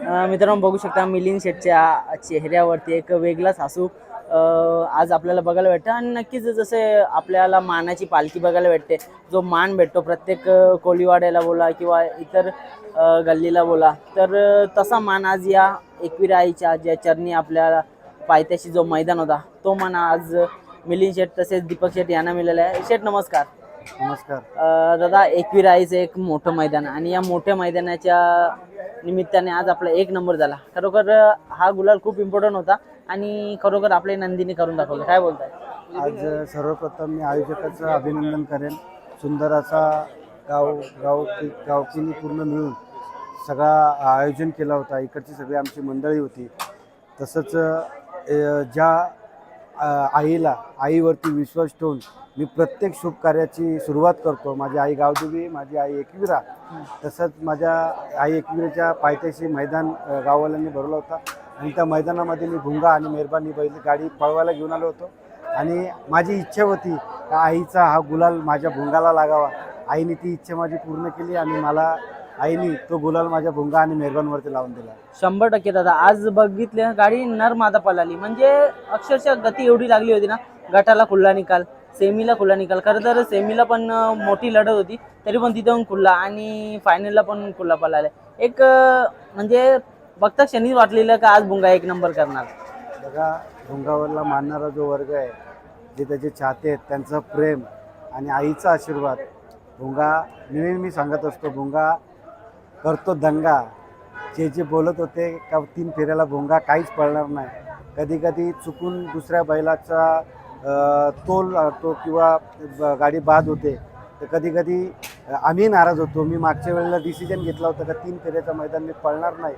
मित्रांनो बघू शकता मिलिंद शेटच्या चेहऱ्यावरती एक वेगळाच हसू आज आपल्याला बघायला भेटतं. आणि नक्कीच जसे आपल्याला मानाची पालखी बघायला भेटते जो मान भेटतो प्रत्येक अ, कोळीवाड्याला बोला किंवा इतर गल्लीला बोला तर तसा मान आज या एकविरा आईच्या ज्या चरणी आपल्याला पायथ्याशी जो मैदान होता तो मान आज मिलिंद शेट तसेच दीपक शेट यांना मिळाला आहे. शेट नमस्कार. नमस्कार. दादा एकवीर आईचं एक मोठं मैदान आणि या मोठ्या मैदानाच्या निमित्ताने आज आपला एक नंबर झाला. खरोखर हा गुलाल खूप इम्पॉर्टंट होता आणि खरोखर आपले नंदीने करून दाखवलं. काय बोलताय? आज सर्वप्रथम मी आयोजकाचं अभिनंदन करेन. सुंदर असा गाव गाव गावकीने पूर्ण मिळून सगळा आयोजन केला होता. इकडची सगळी आमची मंडळी होती. तसंच ज्या आईला आईवरती विश्वास ठेवून मी प्रत्येक शुभ कार्याची सुरुवात करतो. माझी आई गावदेवी माझी आई एकविरा. तसंच माझ्या आई एकविराच्या पायथ्याशी मैदान गाववाल्यांनी भरवला होता. आणि त्या मैदानामध्ये मी भुंगा आणि मेहरबानी बैल गाडी पळवायला घेऊन आलो होतो. आणि माझी इच्छा होती का आईचा हा गुलाल माझ्या भुंगाला लागावा. आईने ती इच्छा माझी पूर्ण केली आणि मला आईने तो गुलाल माझ्या भुंगा आणि मेहरबानवरती लावून दिला. शंभर टक्के दादा. आज बघितले गाडी नर मादा पळाली. म्हणजे अक्षरशः गती एवढी लागली होती ना गटाला खुल्ला निकाल सेमीला खुल्ला निकाल. खरं तर सेमीला पण मोठी लढत होती तरी पण तिथून खुल्ला आणि फायनलला पण खुल्ला पळाला. एक म्हणजे बघता क्षणी वाटलेलं का आज भुंगा एक नंबर करणार? बघा भुंगावरला मानणारा जो वर्ग आहे जे त्याचे चाहते आहेत त्यांचं प्रेम आणि आईचा आशीर्वाद भुंगा नेहमी मी सांगत असतो भुंगा करतो दंगा. जे जे बोलत होते का तीन फेऱ्याला भोंगा काहीच पळणार नाही. कधी कधी चुकून दुसऱ्या बैलाचा तोल तो किंवा गाडी बाद होते. तर कधी कधी आम्ही नाराज होतो. मी मागच्या वेळेला डिसिजन घेतला होता का तीन फेऱ्याचं मैदान मी पळणार नाही.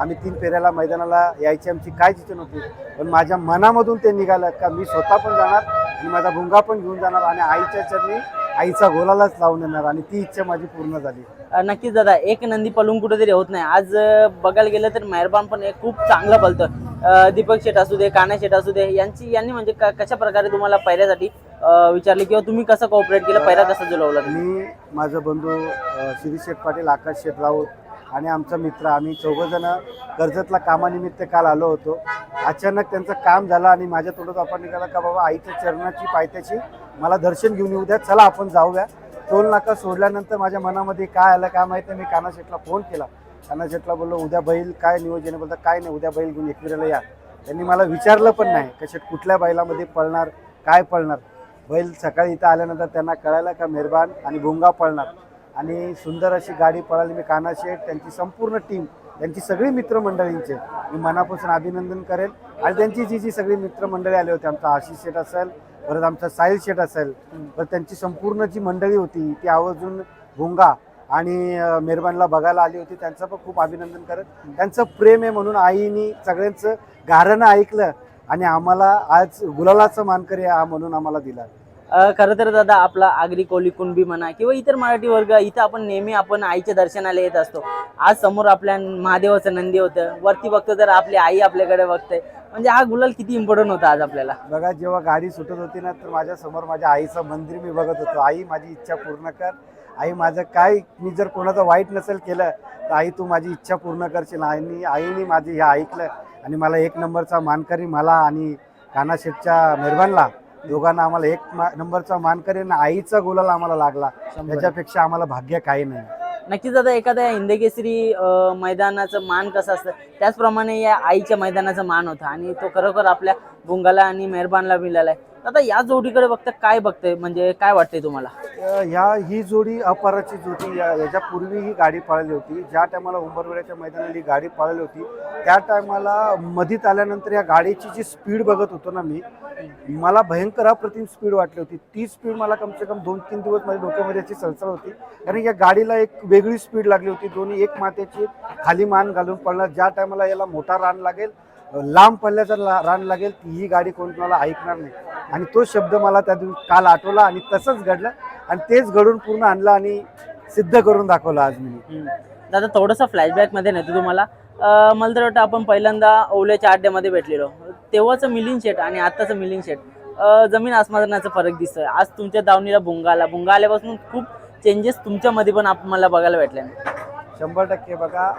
आम्ही तीन फेऱ्याला मैदानाला यायची आमची काय इच्छा नव्हती. पण माझ्या मनामधून ते निघालं का मी स्वतः पण जाणार आणि माझा भुंगा पण घेऊन जाणार आणि आईच्या चरणी आईचा गोलालाच लावून येणार आणि ती इच्छा माझी पूर्ण झाली. नक्कीच दादा एक नंदी पळून कुठेतरी होत नाही. आज बघायला गेलं तर मेहरबान पण एक खूप चांगलं पळतं अ, दीपक शेट असू दे काना शेट असू दे यांची यांनी म्हणजे क- कशा प्रकारे तुम्हाला पहिल्यासाठी विचारले किंवा तुम्ही कसं कॉपरेट केलं पहिला कसं जुलवलं तुम्ही? मी माझा बंधू शिरीष शेठ पाटील आकाश शेठ राऊत आणि आमचा मित्र आम्ही चौघजण कर्जतला कामानिमित्त काल आलो होतो. अचानक त्यांचं काम झालं आणि माझ्या तोंडात आपण निघाला का बाबा आईच्या चरणाची पायथ्याची मला दर्शन घेऊन येऊ द्या. चला आपण जाऊया. टोल नाका सोडल्यानंतर माझ्या मनामध्ये काय आलं काय माहिती मी काना शेटला फोन केला. काना शेटला बोललो उद्या बैल काय नियोजन बोलतं काय नाही उद्या बैल घेऊन एकविराला या. त्यांनी मला विचारलं पण नाही का कुठल्या बैलामध्ये पळणार काय पळणार. बैल सकाळी इथं आल्यानंतर त्यांना कळायला का मेहरबान आणि भोंगा पळणार. आणि सुंदर अशी गाडी पळाली मी काना शेठ त्यांची संपूर्ण टीम त्यांची सगळी मित्रमंडळींचे. मी मनापासून अभिनंदन करेल. आणि त्यांची जी जी सगळी मित्रमंडळी आली होती आमचा आशिष शेठ असेल परत आमचा साहिल शेठ असेल परत त्यांची संपूर्ण जी मंडळी होती ती आवर्जून भुंगा आणि मेहरबानला बघायला आली होती. त्यांचं पण खूप अभिनंदन करत. त्यांचं प्रेम आहे म्हणून आईनी सगळ्यांचं गाऱ्हाणं ऐकलं आणि आम्हाला आज गुलालाचं मानकरी हा म्हणून आम्हाला दिला. खरं तर दादा आपला आगरी कोली कुणबी म्हणा किंवा इतर मराठी वर्ग इथं आपण नेहमी आपण आईच्या दर्शनाला येत असतो. आज समोर आपल्या महादेवाचं नंदी होतं. वरती बघतो तर आपली आई आपल्याकडे बघते. म्हणजे हा गुलाल किती इम्पॉर्टंट होता आज आपल्याला. बघा जेव्हा गाडी सुटत होती ना तर माझ्यासमोर माझ्या आईचं मंदिर मी बघत होतो. आई माझी इच्छा पूर्ण कर. आई माझं काय मी जर कोणाचं वाईट नसेल केलं तर आई तू माझी इच्छा पूर्ण करशील. आईनी आईने माझी हे ऐकलं आणि मला एक नंबरचा मानकरी मला आणि कानाशेठच्या मेहरबानला दोघांना आम्हाला एक मा नंबरचा मानकरी आणि आईचा गुलाल आम्हाला लागला. त्याच्यापेक्षा आम्हाला भाग्य काही नाही. नक्कीच आता एखाद्या हिंदकेसरी मैदानाचं मान कसं असतं? त्याचप्रमाणे या आईच्या मैदानाचं मान होतं आणि तो खरोखर आपल्या भुंगाला आणि मेहरबानला मिळाला आहे आता या जोडीकडे बघता काय बघतंय? म्हणजे काय वाटतंय तुम्हाला? ह्या ही जोडी अपराची जोडी या- याच्यापूर्वी ही गाडी पळाली होती. ज्या टायमाला उंबरवेड्याच्या मैदानात ही गाडी पळाली होती त्या टायमाला मधीत आल्यानंतर या गाडीची जी स्पीड बघत होतो ना मी मला भयंकर अप्रतिम स्पीड वाटली होती. ती स्पीड मला कमसे कम दोन तीन दिवस माझ्या डोक्यामध्ये याची सळसळ होती. कारण या गाडीला एक वेगळी स्पीड लागली होती. दोन्ही एक मात्याची खाली मान घालून पळणार. ज्या टायमाला याला मोठा रान लागेल लांब पल्ल्याचा ला- रान लागेल ही गाडी कोणाला ऐकणार नाही. आणि तो शब्द मला त्या दिवशी काल आठवला आणि तसंच घडलं. आणि तेच घडून पूर्ण आणलं आणि सिद्ध करून दाखवलं आज मी. दादा थोडंसं फ्लॅशबॅकमध्ये नेतो तुम्हाला. मला तर वाटतं आपण पहिल्यांदा ओल्याच्या अड्ड्यामध्ये भेटलेलो. तेव्हाचं मिलिंद शेट आणि आत्ताचं मिलिंद शेट जमीन आसमानाचा फरक दिसतोय. आज तुमच्या दावणीला भुंगा आला भुंगा आल्यापासून खूप चेंजेस तुमच्यामध्ये पण आपल्याला बघायला भेटले शंभर टक्के बघा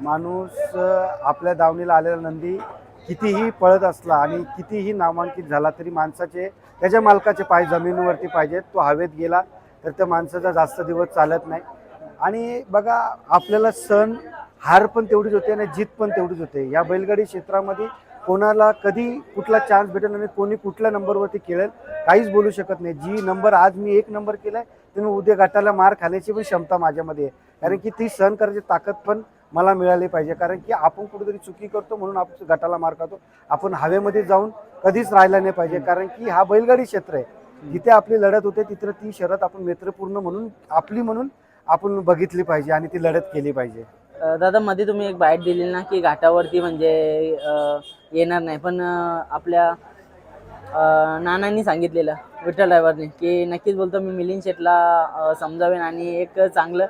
माणूस आपल्या दावणीला आलेला नंदी कितीही पळत असला आणि कितीही नामांकित झाला तरी माणसाचे त्याच्या मालकाचे पाय जमिनीवरती पाहिजेत. तो हवेत गेला तर त्या माणसाचा जास्त दिवस चालत नाही. आणि बघा आपल्याला सण हार पण तेवढीच होते आणि जीत पण तेवढीच होते. या बैलगाडी क्षेत्रामध्ये कोणाला कधी कुठला चान्स भेटेल आणि कोणी कुठल्या नंबरवरती खेळेल काहीच बोलू शकत नाही. जी नंबर आज मी एक नंबर केला आहे तर मी उद्या गटाला मार खाण्याची पण क्षमता माझ्यामध्ये आहे. कारण की ती सहन करायची ताकद पण मला मिळाली पाहिजे. कारण की आपण कुठेतरी चुकी करतो म्हणून आपण गटाला मार खातो. आपण हवेमध्ये जाऊन कधीच राहिला नाही पाहिजे. कारण की हा बैलगाडी क्षेत्र आहे. जिथे आपली लढत होते तिथं ती शरद आपण मित्रपूर्ण म्हणून आपली म्हणून आपण बघितली पाहिजे आणि ती लढत केली पाहिजे. दादा मध्ये तुम्ही एक बाईट दिली ना की घाटावरती म्हणजे येणार नाही. पण आपल्या नानांनी सांगितलेलं विठ्ठल ड्रायव्हरने की नक्कीच बोलतो मी मिलिंद शेटला समजावेन आणि एक चांगलं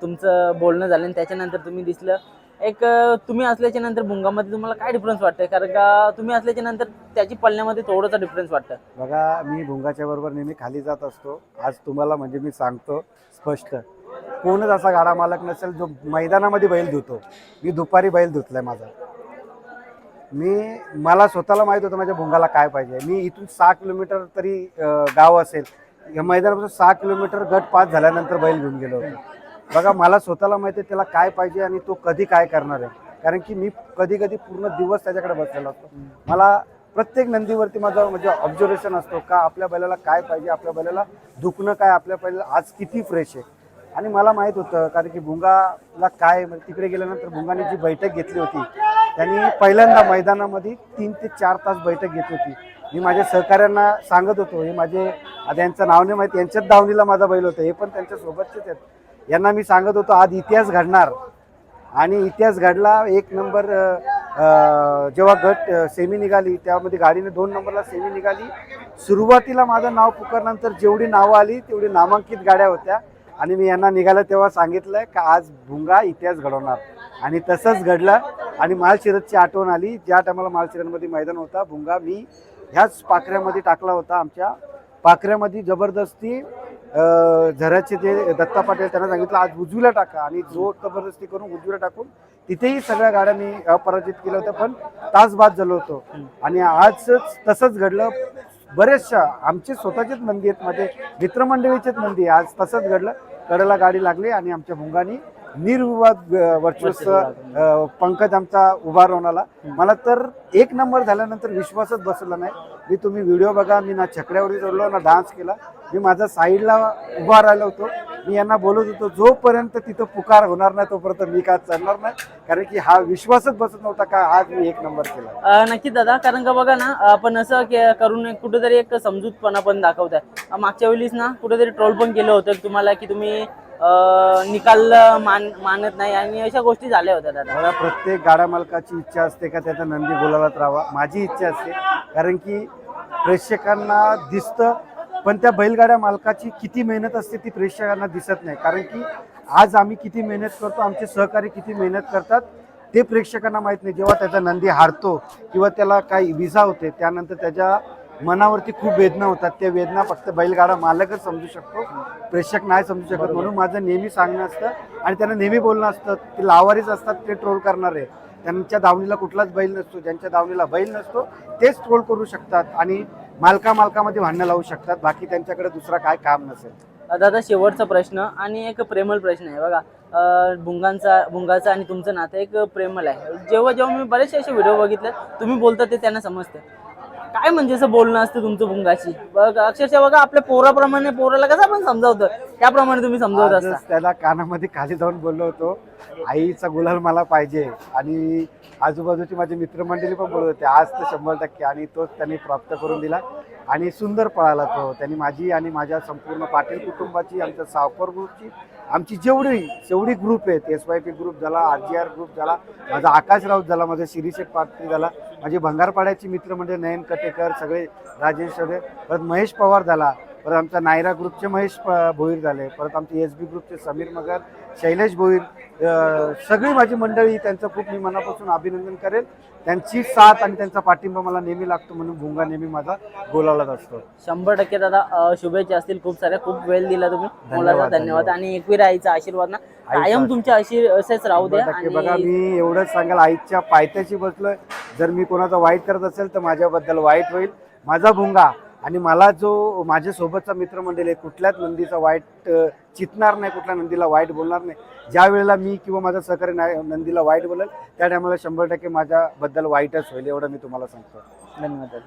तुमचं बोलणं झालं आणि त्याच्यानंतर तुम्ही दिसलं. एक तुम्ही असल्याच्या नंतर भुंगामध्ये तुम्हाला काय डिफरन्स वाटतंय? कारण का तुम्ही असल्याच्या नंतर त्याची पळण्यामध्ये थोडंसं डिफरन्स वाटतं. बघा मी भुंगाच्या बरोबर नेहमी खाली जात असतो. आज तुम्हाला म्हणजे मी सांगतो स्पष्ट. कोणच असा गाडा मालक नसेल जो मैदानामध्ये बैल धुतो. मी दुपारी बैल धुतलाय माझा. मी मला स्वतःला माहीत होतं माझ्या भुंगाला काय पाहिजे. मी इथून सहा किलोमीटर तरी गाव असेल. या मैदानापासून सहा किलोमीटर गट पास झाल्यानंतर बैल घेऊन गेलो होतो. बघा मला स्वतःला माहिती आहे त्याला काय पाहिजे आणि तो कधी काय करणार आहे. कारण की मी कधी कधी पूर्ण दिवस त्याच्याकडे बसलेला असतो. मला प्रत्येक नंदीवरती माझा म्हणजे ऑब्झर्वेशन असतो का आपल्या बैलाला काय पाहिजे आपल्या बैलाला दुखणं काय आपल्या बैलाला आज किती फ्रेश आहे. आणि मला माहीत होतं कारण की भुंगाला काय म्हणजे तिकडे गेल्यानंतर भुंगाने जी बैठक घेतली होती त्यांनी पहिल्यांदा मैदानामध्ये तीन ते चार तास बैठक घेतली होती. मी माझ्या सहकाऱ्यांना सांगत होतो हे माझे आता यांचं नाव नाही माहिती यांच्याच दावणीला माझा बैल होता हे पण त्यांच्या सोबतचेच आहेत. यांना मी सांगत होतो आज इतिहास घडणार. आणि इतिहास घडला एक नंबर जेव्हा गट सेमी निघाली त्यामध्ये गाडीने दोन नंबरला सेमी निघाली. सुरुवातीला माझं नाव पुकारल्यानंतर जेवढी नावं आली तेवढी नामांकित गाड्या होत्या. आणि मी यांना निघालं तेव्हा सांगितलं का आज भुंगा इतिहास घडवणार. आणि तसंच घडलं. आणि मालशिरतची आठवण आली. ज्या टायमाला मालशिरतमध्ये मैदान होता भुंगा मी ह्याच पाखऱ्यामध्ये टाकला होता आमच्या. पाखऱ्यामध्ये जबरदस्ती झऱ्याचे जे दत्ता पाटील त्यांना सांगितलं आज उजवीला टाका. आणि जो जबरदस्ती करून उजवीला टाकून तिथेही सगळ्या गाड्यांनी अपराजित केलं होतं पण तास बाद झालो होतो. आणि आजच तसंच घडलं. बरेचशा आमचे स्वतःचेच नंदी आहेत माझे मित्रमंडळीचेच नंदी आहे. आज तसंच घडलं. कडेला गाडी लागली आणि आमच्या भुंगानी निर्विवाद वर्चस्व पंकज आमचा उभा राहून आला. मला तर एक नंबर झाल्यानंतर विश्वासच बसला नाही. मी तुम्ही व्हिडिओ बघा मी ना छकड्यावरती चढलो ना डान्स केला. मी माझा साईडला उभा राहिलो होतो. मी यांना बोलत होतो जोपर्यंत तिथं पुकार होणार नाही तोपर्यंत मी काय चढणार नाही? कारण की हा विश्वासच बसत नव्हता का आज मी एक नंबर केला. अ, नक्कीच दादा कारण का बघा ना आपण असं के- करून एक कुठेतरी एक समजूतपणा पण दाखवताय. अ, मागच्या वेळीस ना कुठेतरी ट्रोल पण केलं होतं की तुम्हाला की तुम्ही अ, निकाल मान मानत नाही आणि अशा गोष्टी झाल्या होत्या दादा. मला प्रत्येक गाड्या मालकाची इच्छा असते का त्याचा नंदी गुलालात राहावा? माझी इच्छा असते. कारण की प्रेक्षकांना दिसतं पण त्या बैलगाड्या मालकाची किती मेहनत असते ती प्रेक्षकांना दिसत नाही. कारण की आज आम्ही किती मेहनत करतो आमचे सहकारी किती मेहनत करतात ते प्रेक्षकांना माहीत नाही. जेव्हा त्याचा नंदी हारतो किंवा त्याला काही विजा होते त्यानंतर त्याच्या मनावरती खूप वेदना होतात. त्या वेदना फक्त बैलगाडा मालकच समजू शकतो प्रेक्षक नाही समजू शकत. म्हणून माझं नेहमी सांगणं असतं आणि त्यांना नेहमी बोलणं असतं ते लावारीच असतात ते ट्रोल करणारे. त्यांच्या दावणीला कुठलाच बैल नसतो ज्यांच्या दावणीला बैल नसतो तेच ट्रोल करू शकतात. आणि मालका मालकामध्ये भांडणं लावू शकतात. बाकी त्यांच्याकडे दुसरा काय काम नसेल. दादा शेवटचा प्रश्न आणि एक प्रेमळ प्रश्न आहे. बघा अ, भुंगांचा भुंगाचा आणि तुमचं नातं एक प्रेमळ आहे. जेव्हा जेव्हा मी बरेचसे असे व्हिडिओ बघितले तुम्ही बोलता ते त्यांना समजते. काय म्हणजे असं बोलणं असतं तुमचं भुंगाशी बघ अक्षरशः बघा आपल्या पोराप्रमाणे पोराला कसं आपण समजावतो? त्याप्रमाणे तुम्ही समजावत असता. आजच त्याला कानामध्ये खाली जाऊन बोललो होतो. आईचा गुलाल मला पाहिजे. आणि आजूबाजूची माझी मित्रमंडळी पण बोलत होते. आज तर शंभर टक्के. आणि तोच त्यांनी प्राप्त करून दिला. आणि सुंदर पळाला तो. त्यांनी माझी आणि माझ्या संपूर्ण पाटील कुटुंबाची आमच्या सावकर ग्रुपची आमची जेवढी जेवढी ग्रुप आहेत एस वाय पी ग्रुप झाला आर जी आर ग्रुप झाला माझा आकाश राऊत झाला माझा शिरीशेठ पाटील झाला माझी भंगारपाड्याची मित्रमंडळी नयन कटेकर सगळे राजेश सगळे परत महेश पवार झाला परत आमच्या नायरा ग्रुपचे महेश प- भोईर झाले परत आमचे एस बी ग्रुपचे समीर मगर शैलेश भोईर सगळी माझी मंडळी त्यांचं खूप मी मनापासून अभिनंदन करेल. त्यांची साथ आणि त्यांचा पाठिंबा मला नेहमी लागतो म्हणून भुंगा नेहमी माझा गोलावलाच असतो. शंभर टक्के दादा शुभेच्छा असतील खूप साऱ्या खूप वेळ दिला तुम्ही. मोलाचा धन्यवाद, आणि एकवीर आईचा आशीर्वाद ना. कायम आशीर्वाद. तुमच्या अशी असेच राहू द्या बघा मी एवढंच सांगाल आईच्या पायथ्याशी बसलोय. जर मी कोणाचा वाईट करत असेल तर माझ्याबद्दल वाईट होईल. माझा भुंगा आणि मला जो माझ्यासोबतचा मित्रमंडळी आहे कुठल्याच नंदीचा वाईट चितणार नाही कुठल्या नंदीला वाईट बोलणार नाही. ज्या वेळेला मी किंवा माझा सहकारी नाही- नंदीला वाईट बोलेल त्या टायमाला शंभर टक्के माझ्याबद्दल वाईटच होईल एवढं मी तुम्हाला सांगतो. धन्यवाद